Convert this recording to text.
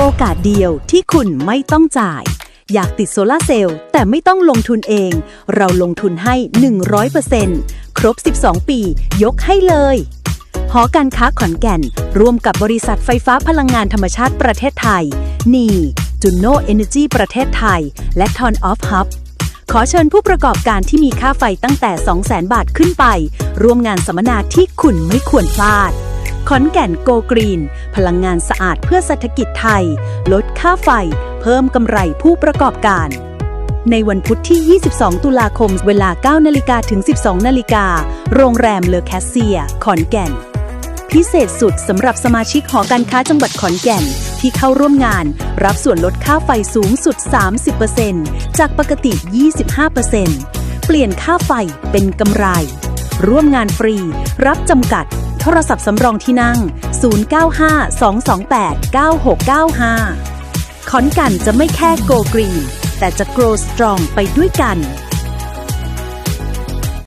โอกาสเดียวที่คุณไม่ต้องจ่าย อยากติดโซลาร์เซลล์แต่ไม่ต้องลงทุนเอง เราลงทุนให้ 100%ครบ 12 ปี ยกให้เลยหอการค้าขอนแก่น ร่วมกับบริษัทไฟฟ้าพลังงานธรรมชาติประเทศไทย นีจุนโนเอเนจีประเทศไทย และทอนออฟฮับขอเชิญผู้ประกอบการที่มีค่าไฟตั้งแต่ 200,000 บาทขึ้นไป ร่วมงานสัมมนาที่คุณไม่ควรพลาด ขอนแก่นโกกรีน พลังงานสะอาดเพื่อเศรษฐกิจไทย ลดค่าไฟ เพิ่มกำไรผู้ประกอบการ ในวันพุธที่ 22 ตุลาคม เวลา 9 นาฬิกาถึง 12 นาฬิกา โรงแรมเลอแคสเซีย ขอนแก่น พิเศษสุดสำหรับสมาชิกหอการค้าจังหวัดขอนแก่น ที่เข้าร่วมงาน รับส่วนลดค่าไฟสูงสุด 30%จากปกติ 25%เปลี่ยนค่าไฟเป็นกำไร ร่วมงานฟรี รับจำกัด โทรศัพท์สำรองที่นั่ง 095-228-9695 ขอนกันจะไม่แค่โกกรีนแต่จะ Grow Strong ไปด้วยกัน